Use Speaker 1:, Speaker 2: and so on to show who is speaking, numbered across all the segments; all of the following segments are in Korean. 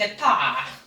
Speaker 1: 됐다.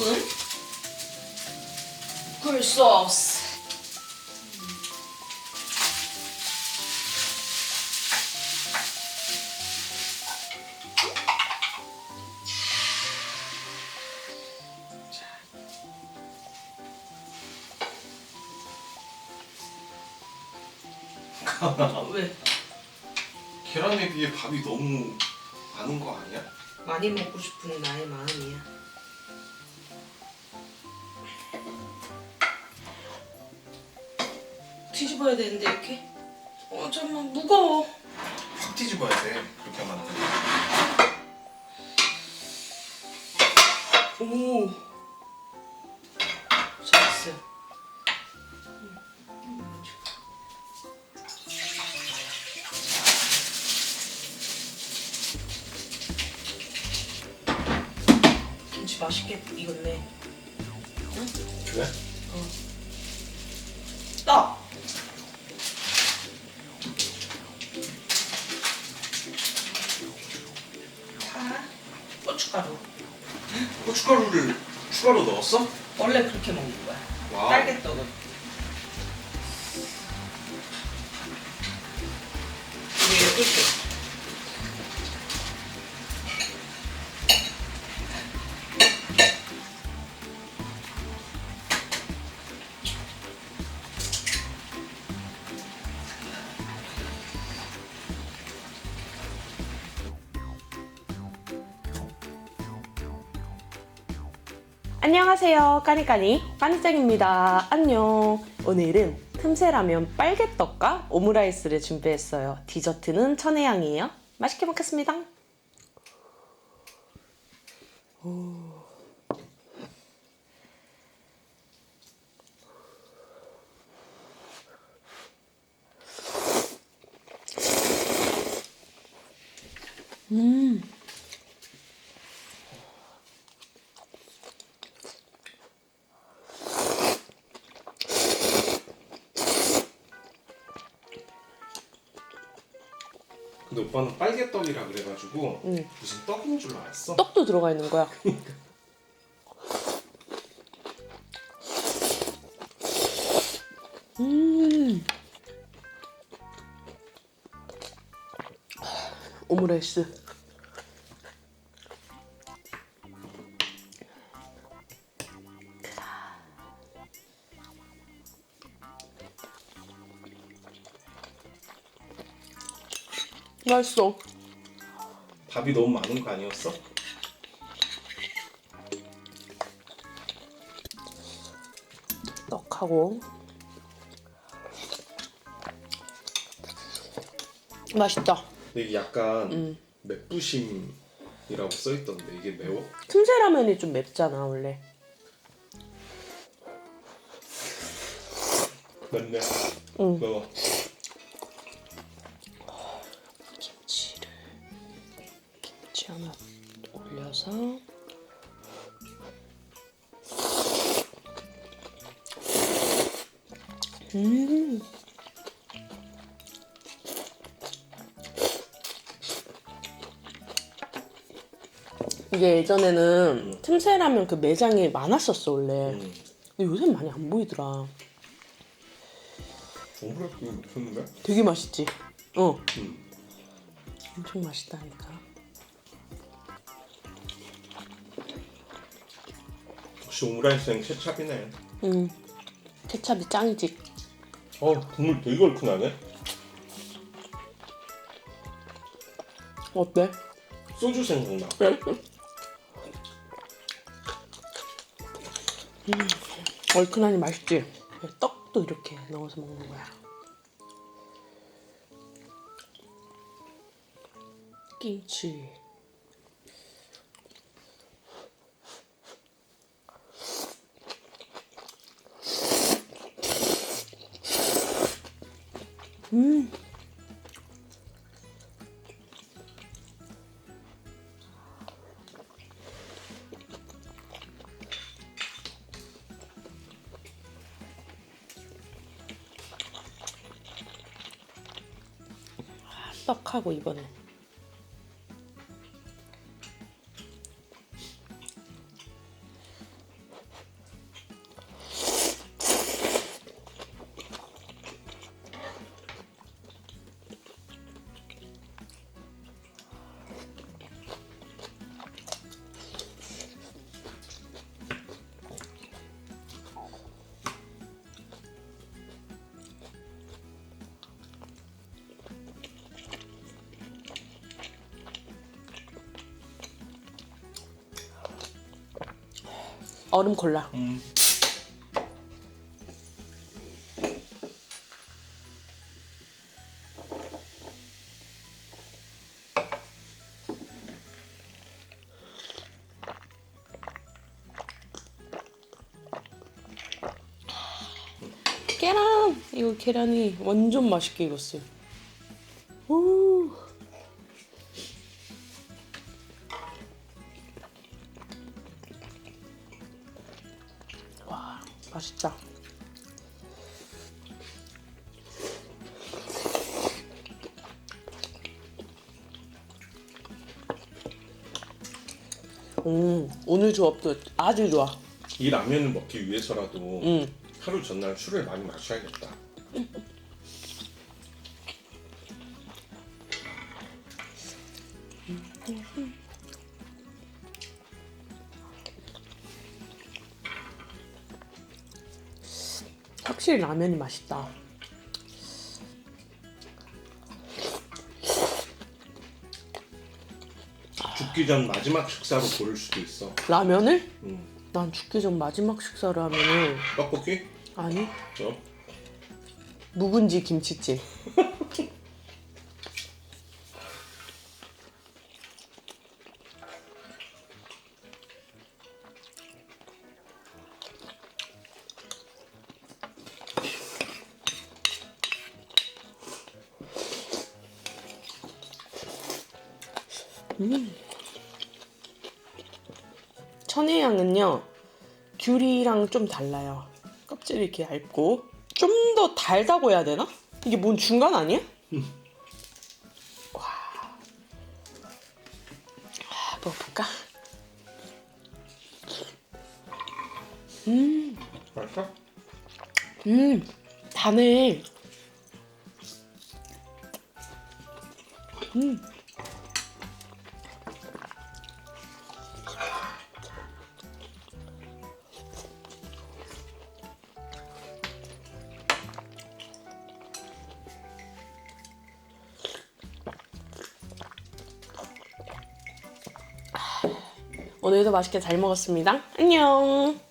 Speaker 1: 소금. 굴소스. 왜?
Speaker 2: 계란에 비해 밥이 너무 많은 거 아니야?
Speaker 1: 많이 먹고 싶은 나의 마음이야. 뒤집어야 되는데 이렇게? 어 잠만 무거워.
Speaker 2: 확 뒤집어야 돼. 그렇게 만들면.
Speaker 1: 오. 잘했어. 김치 맛있게 익었네.
Speaker 2: 그래?
Speaker 1: 떡.
Speaker 2: 고춧가루를 추가로 넣었어?
Speaker 1: 원래 그렇게 먹는 거야.
Speaker 2: 와우.
Speaker 1: 딸기떡은. 이게 이렇게.
Speaker 3: 안녕하세요. 까니까니 까니짱입니다. 안녕. 오늘은 틈새라면 빨개떡과 오므라이스를 준비했어요. 디저트는 천혜향이에요. 맛있게 먹겠습니다.
Speaker 2: 근데 오빠는 빨개떡이라 그래가지고
Speaker 3: 응.
Speaker 2: 무슨 떡인 줄 알았어.
Speaker 3: 떡도 들어가 있는 거야. 음. 오므라이스. 맛있어.
Speaker 2: 밥이 너무 많은 거 아니었어?
Speaker 3: 떡하고 맛있다.
Speaker 2: 근데 이게 약간
Speaker 3: 음.
Speaker 2: 맵부심이라고 써있던데 이게 매워?
Speaker 3: 틈새 라면이 좀 맵잖아 원래.
Speaker 2: 맵네.
Speaker 3: 응.
Speaker 2: 매워.
Speaker 3: 이게 예전에는 틈새 라면 그 매장이 많았었어 원래.
Speaker 2: 음.
Speaker 3: 근데 요새 많이 안 보이더라.
Speaker 2: 오므라이스 무슨데?
Speaker 3: 되게 맛있지. 어.
Speaker 2: 음.
Speaker 3: 엄청 맛있다니까.
Speaker 2: 역시 오므라이스는 케찹이네.
Speaker 3: 음. 케찹이 짱이지.
Speaker 2: 어 국물 되게 얼큰하네.
Speaker 3: 어때?
Speaker 2: 소주 생각나.
Speaker 3: 얼큰하니 맛있지? 떡도 이렇게 넣어서 먹는 거야. 김치. 떡하고 이번에. 얼음 콜라.
Speaker 2: 음.
Speaker 3: 계란! 이거 계란이 완전 맛있게 익었어요. 오. 음, 오늘 조합도 아주 좋아.
Speaker 2: 이 라면을 먹기 위해서라도
Speaker 3: 음.
Speaker 2: 하루 전날 술을 많이 마셔야겠다.
Speaker 3: 확실히 라면이 맛있다.
Speaker 2: 죽기 전 마지막 식사로 고를 수도 있어.
Speaker 3: 라면을?
Speaker 2: 음.
Speaker 3: 난 죽기 전 마지막 식사를 하면은
Speaker 2: 떡볶이?
Speaker 3: 아니
Speaker 2: 어?
Speaker 3: 묵은지 김치찜. 음. 천혜향은요 귤이랑 좀 달라요. 껍질이 이렇게 얇고 좀 더 달다고 해야 되나? 이게 뭔 중간 아니야? 와, 아, 먹어볼까? 음,
Speaker 2: 맛있어?
Speaker 3: 음, 다네. 음. 오늘도 맛있게 잘 먹었습니다. 안녕.